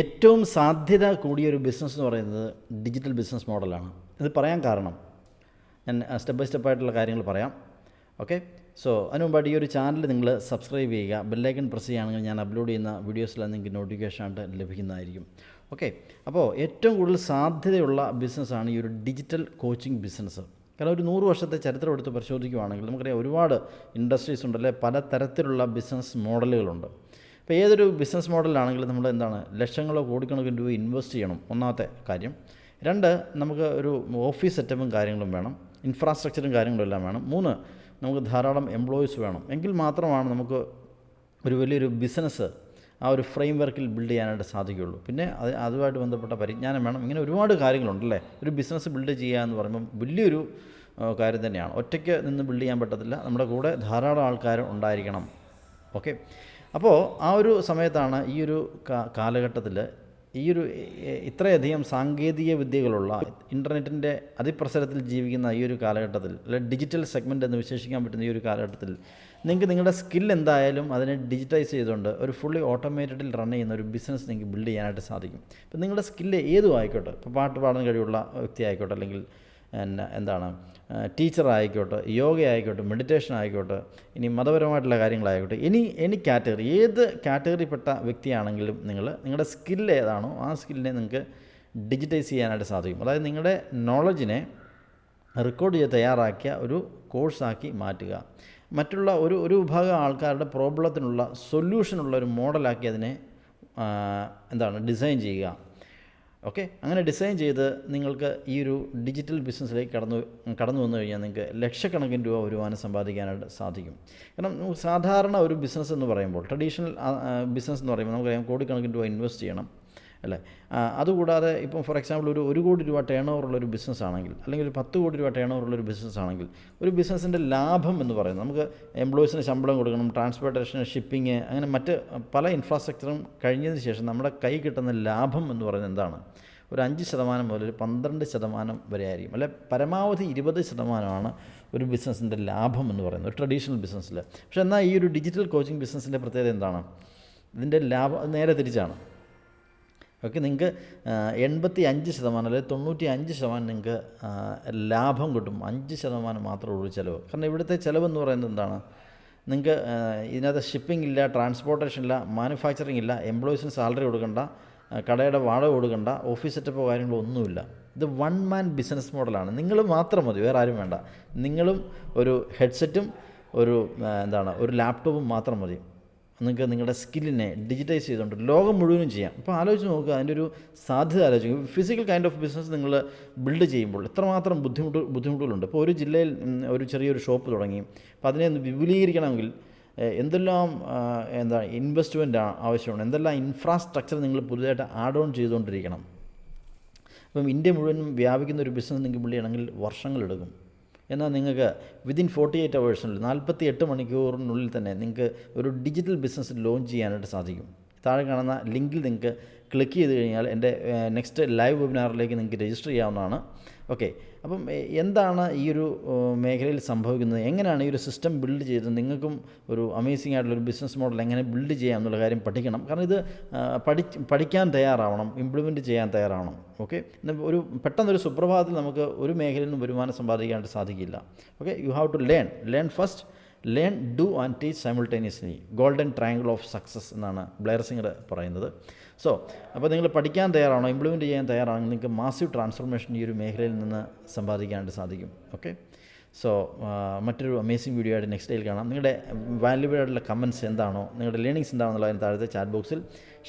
ഏറ്റവും സാധ്യത കൂടിയൊരു ബിസിനസ് എന്ന് പറയുന്നത് ഡിജിറ്റൽ ബിസിനസ് മോഡലാണ് ഇത് പറയാൻ കാരണം. ഞാൻ സ്റ്റെപ്പ് ബൈ സ്റ്റെപ്പായിട്ടുള്ള കാര്യങ്ങൾ പറയാം. ഓക്കെ സോ അതിന് ഈ ഒരു ചാനൽ നിങ്ങൾ സബ്സ്ക്രൈബ് ചെയ്യുക. ബെല്ലൈക്കൺ പ്രസ് ചെയ്യുകയാണെങ്കിൽ ഞാൻ അപ്ലോഡ് ചെയ്യുന്ന വീഡിയോസിൽ നിങ്ങൾക്ക് നോട്ടിഫിക്കേഷൻ ആയിട്ട് ലഭിക്കുന്നതായിരിക്കും. ഓക്കെ അപ്പോൾ ഏറ്റവും കൂടുതൽ സാധ്യതയുള്ള ബിസിനസ്സാണ് ഈ ഒരു ഡിജിറ്റൽ കോച്ചിങ് ബിസിനസ് കാരണം ഒരു നൂറ് വർഷത്തെ ചരിത്രം എടുത്ത് പരിശോധിക്കുകയാണെങ്കിൽ നമുക്കറിയാം ഒരുപാട് ഇൻഡസ്ട്രീസ് ഉണ്ടല്ലേ? പല തരത്തിലുള്ള ബിസിനസ് മോഡലുകളുണ്ട് ഇപ്പോൾ ഏതൊരു ബിസിനസ് മോഡലാണെങ്കിലും നമ്മൾ എന്താണ് ലക്ഷങ്ങളോ കോടിക്കണക്കിന് രൂപ ഇൻവെസ്റ്റ് ചെയ്യണം. ഒന്നാമത്തെ കാര്യം. രണ്ട് നമുക്ക് ഒരു ഓഫീസ് സെറ്റപ്പും കാര്യങ്ങളും വേണം. ഇൻഫ്രാസ്ട്രക്ചറും കാര്യങ്ങളും എല്ലാം വേണം. മൂന്ന് നമുക്ക് ധാരാളം എംപ്ലോയീസ് വേണം. എങ്കിൽ മാത്രമാണ് നമുക്ക് ഒരു വലിയൊരു ബിസിനസ് ആ ഒരു ഫ്രെയിം വർക്കിൽ ബിൽഡ് ചെയ്യാനായിട്ട് സാധിക്കുകയുള്ളൂ. പിന്നെ അത് അതുമായിട്ട് ബന്ധപ്പെട്ട പരിജ്ഞാനം വേണം. ഇങ്ങനെ ഒരുപാട് കാര്യങ്ങളുണ്ടല്ലേ ഒരു ബിസിനസ് ബിൽഡ് ചെയ്യുക എന്ന് പറയുമ്പം വലിയൊരു കാര്യം തന്നെയാണ്. ഒറ്റയ്ക്ക് നിന്ന് ബിൽഡ് ചെയ്യാൻ പറ്റത്തില്ല. നമ്മുടെ കൂടെ ധാരാളം ആൾക്കാർ ഉണ്ടായിരിക്കണം. ഓക്കെ? അപ്പോൾ ആ ഒരു സമയത്താണ് ഈ ഒരു കാലഘട്ടത്തിൽ ഈ ഒരു ഇത്രയധികം സാങ്കേതിക വിദ്യകളുള്ള ഇന്റർനെറ്റിന്റെ അതിപ്രസരത്തിൽ ജീവിക്കുന്ന ഈ ഒരു കാലഘട്ടത്തിൽ അല്ലെ ഡിജിറ്റൽ സെഗ്മെന്റ് എന്ന് വിശേഷിക്കാൻ പറ്റുന്ന ഈ ഒരു കാലഘട്ടത്തിൽ നിങ്ങൾക്ക് നിങ്ങളുടെ സ്കിൽ എന്തായാലും അതിനെ ഡിജിറ്റൈസ് ചെയ്തുകൊണ്ട് ഒരു ഫുള്ളി ഓട്ടോമേറ്റഡിൽ റൺ ചെയ്യുന്ന ഒരു ബിസിനസ് നിങ്ങൾക്ക് ബിൽഡ് ചെയ്യാനായിട്ട് സാധിക്കും. ഇപ്പം നിങ്ങളുടെ സ്കില്ല് ഏതും ആയിക്കോട്ടെ ഇപ്പോൾ പാട്ട് പാടാൻ കഴിവുള്ള വ്യക്തി ആയിക്കോട്ടെ അല്ലെങ്കിൽ പിന്നെ എന്താണ് ടീച്ചർ ആയിക്കോട്ടെ യോഗ ആയിക്കോട്ടെ മെഡിറ്റേഷൻ ആയിക്കോട്ടെ ഇനി മതപരമായിട്ടുള്ള കാര്യങ്ങളായിക്കോട്ടെ ഇനി എനി കാറ്റഗറി ഏത് കാറ്റഗറിപ്പെട്ട വ്യക്തിയാണെങ്കിലും നിങ്ങൾ നിങ്ങളുടെ സ്കില്ല് ഏതാണോ ആ സ്കില്ലിനെ നിങ്ങൾക്ക് ഡിജിറ്റൈസ് ചെയ്യാനായിട്ട് സാധിക്കും. അതായത് നിങ്ങളുടെ നോളജിനെ റെക്കോർഡ് ചെയ്ത് തയ്യാറാക്കിയ ഒരു കോഴ്സാക്കി മാറ്റുക. മറ്റുള്ള ഒരു ഒരു വിഭാഗം ആൾക്കാരുടെ പ്രോബ്ലത്തിനുള്ള സൊല്യൂഷനുള്ള ഒരു മോഡലാക്കി അതിനെ എന്താണ് ഡിസൈൻ ചെയ്യുക. ഓക്കെ അങ്ങനെ ഡിസൈൻ ചെയ്ത് നിങ്ങൾക്ക് ഈ ഒരു ഡിജിറ്റൽ ബിസിനസ്സിലേക്ക് കടന്നു കടന്നു വന്നു കഴിഞ്ഞാൽ നിങ്ങൾക്ക് ലക്ഷക്കണക്കിന് രൂപ വരുമാനം സമ്പാദിക്കാനായിട്ട് സാധിക്കും. കാരണം സാധാരണ ഒരു ബിസിനസ് എന്ന് പറയുമ്പോൾ ട്രഡീഷണൽ ബിസിനസ് എന്ന് പറയുമ്പോൾ നമുക്കറിയാം കോടിക്കണക്കിന് രൂപ ഇൻവെസ്റ്റ് ചെയ്യണം. അല്ലേ? അതുകൂടാതെ ഇപ്പം ഫോർ എക്സാമ്പിൾ ഒരു ഒരു കോടി രൂപ ടേൺ ഓവറുള്ള ഒരു ബിസിനസ് ആണെങ്കിൽ അല്ലെങ്കിൽ ഒരു പത്ത് കോടി രൂപ ടേൺ ഓവറുള്ള ഒരു ബിസിനസ് ആണെങ്കിൽ ഒരു ബിസിനസ്സിന്റെ ലാഭം എന്ന് പറയുന്നത് നമുക്ക് എംപ്ലോയീസിന് ശമ്പളം കൊടുക്കണം ട്രാൻസ്പോർട്ടേഷൻ ഷിപ്പിങ് അങ്ങനെ മറ്റ് പല ഇൻഫ്രാസ്ട്രക്ചറും കഴിഞ്ഞതിന് ശേഷം നമ്മുടെ കൈ കിട്ടുന്ന ലാഭം എന്ന് പറയുന്നത് എന്താണ്? ഒരു അഞ്ച് ശതമാനം മുതൽ ഒരു പന്ത്രണ്ട് ശതമാനം വരെ ആയിരിക്കും. അല്ലെ? പരമാവധി ഇരുപത് ശതമാനമാണ് ഒരു ബിസിനസ്സിന്റെ ലാഭം എന്ന് പറയുന്നത് ഒരു ട്രഡീഷണൽ ബിസിനസ്സിൽ പക്ഷേ എന്നാൽ ഈ ഒരു ഡിജിറ്റൽ കോച്ചിങ് ബിസിനസ്സിന്റെ പ്രത്യേകത എന്താണ്? ഇതിന്റെ ലാഭം നേരെ തിരിച്ചാണ്. ഓക്കെ നിങ്ങൾക്ക് എൺപത്തി അഞ്ച് ശതമാനം അല്ലെങ്കിൽ തൊണ്ണൂറ്റി അഞ്ച് ശതമാനം നിങ്ങൾക്ക് ലാഭം കിട്ടും. അഞ്ച് ശതമാനം മാത്രമേ ഉള്ളൂ ചിലവ്. കാരണം ഇവിടുത്തെ ചിലവെന്ന് പറയുന്നത് എന്താണ്? നിങ്ങൾക്ക് ഇതിനകത്ത് ഷിപ്പിംഗ് ഇല്ല ട്രാൻസ്പോർട്ടേഷൻ ഇല്ല മാനുഫാക്ചറിങ് ഇല്ല എംപ്ലോയീസിന് സാലറി കൊടുക്കണ്ട കടയുടെ വാടക കൊടുക്കണ്ട ഓഫീസ് സെറ്റപ്പോ കാര്യങ്ങളോ ഒന്നുമില്ല. ഇത് വൺ മാൻ ബിസിനസ് മോഡലാണ് നിങ്ങൾ മാത്രം മതി വേറെ ആരും വേണ്ട. നിങ്ങളും ഒരു ഹെഡ്സെറ്റും ഒരു എന്താണ് ഒരു ലാപ്ടോപ്പും മാത്രം മതി. നിങ്ങൾക്ക് നിങ്ങളുടെ സ്കില്ലിനെ ഡിജിറ്റൈസ് ചെയ്തുകൊണ്ട് ലോകം മുഴുവനും ചെയ്യാം. അപ്പോൾ ആലോചിച്ച് നോക്കുക അതിന്റെ ഒരു സാധ്യത ആലോചിക്കും ഫിസിക്കൽ കൈൻഡ് ഓഫ് ബിസിനസ് നിങ്ങൾ ബിൽഡ് ചെയ്യുമ്പോൾ എത്രമാത്രം ബുദ്ധിമുട്ട് ബുദ്ധിമുട്ടുകളുണ്ട്. ഇപ്പോൾ ഒരു ജില്ലയിൽ ഒരു ചെറിയൊരു ഷോപ്പ് തുടങ്ങി. അപ്പോൾ അതിനെ ഒന്ന് വിപുലീകരിക്കണമെങ്കിൽ എന്തെല്ലാം എന്താ ഇൻവെസ്റ്റ്മെന്റ് ആവശ്യമാണ് എന്തെല്ലാം ഇൻഫ്രാസ്ട്രക്ചർ നിങ്ങൾ പുതുതായിട്ട് ആഡ് ഓൺ ചെയ്തുകൊണ്ടിരിക്കണം. അപ്പം ഇന്ത്യ മുഴുവനും വ്യാപിക്കുന്ന ഒരു ബിസിനസ് നിങ്ങൾക്ക് ബിൽഡ് ചെയ്യണമെങ്കിൽ വർഷങ്ങളെടുക്കും എന്നാൽ നിങ്ങൾക്ക് വിതിൻ ഫോർട്ടി എയ്റ്റ് അവേഴ്സിനുള്ളിൽ നാൽപ്പത്തി എട്ട് മണിക്കൂറിനുള്ളിൽ തന്നെ നിങ്ങൾക്ക് ഒരു ഡിജിറ്റൽ ബിസിനസ് ലോഞ്ച് ചെയ്യാനായിട്ട് സാധിക്കും. താഴെ കാണുന്ന ലിങ്കിൽ നിങ്ങൾക്ക് ക്ലിക്ക് ചെയ്ത് കഴിഞ്ഞാൽ എന്റെ നെക്സ്റ്റ് ലൈവ് വെബിനാറിലേക്ക് നിങ്ങൾക്ക് രജിസ്റ്റർ ചെയ്യാവുന്നതാണ്. ഓക്കെ അപ്പം എന്താണ് ഈ ഒരു മേഖലയിൽ സംഭവിക്കുന്നത്? എങ്ങനെയാണ് ഈ ഒരു സിസ്റ്റം ബിൽഡ് ചെയ്ത് നിങ്ങൾക്കും ഒരു അമേസിംഗ് ആയിട്ടുള്ള ഒരു ബിസിനസ് മോഡൽ എങ്ങനെ ബിൽഡ് ചെയ്യാം എന്നുള്ള കാര്യം പഠിക്കണം. കാരണം ഇത് പഠി പഠിക്കാൻ തയ്യാറാവണം ഇംപ്ലിമെന്റ് ചെയ്യാൻ തയ്യാറാവണം. ഓക്കെ ഒരു പെട്ടെന്നൊരു സുപ്രഭാതത്തിൽ നമുക്ക് ഒരു മേഖലയിൽ നിന്നും വരുമാനം സമ്പാദിക്കാനായിട്ട് സാധിക്കില്ല. Okay you have to learn learn first learn do and teach simultaneously golden triangle of success എന്നാണ് ബ്ലെയർ സിംഗർ പറയുന്നത്. സോ അപ്പോൾ നിങ്ങൾ പഠിക്കാൻ തയ്യാറാണോ ഇംപ്ലിമെന്റ് ചെയ്യാൻ തയ്യാറാണെങ്കിൽ നിങ്ങൾക്ക് മാസീവ് ട്രാൻസ്ഫോർമേഷൻ ഈ ഒരു മേഖലയിൽ നിന്ന് സമ്പാദിക്കാനായിട്ട് സാധിക്കും. ഓക്കെ സോ മറ്റൊരു അമേസിംഗ് വീഡിയോ ആയിട്ട് നെക്സ്റ്റ് ഡേയിൽ കാണാം. നിങ്ങളുടെ വാല്യുബിൾ ആയിട്ടുള്ള കമന്റ്സ് എന്താണോ നിങ്ങളുടെ ലേണിങ്സ് എന്താണെന്നുള്ളതിന് താഴത്തെ ചാറ്റ് ബോക്സിൽ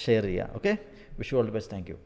ഷെയർ ചെയ്യുക. Okay wish you all the best thank you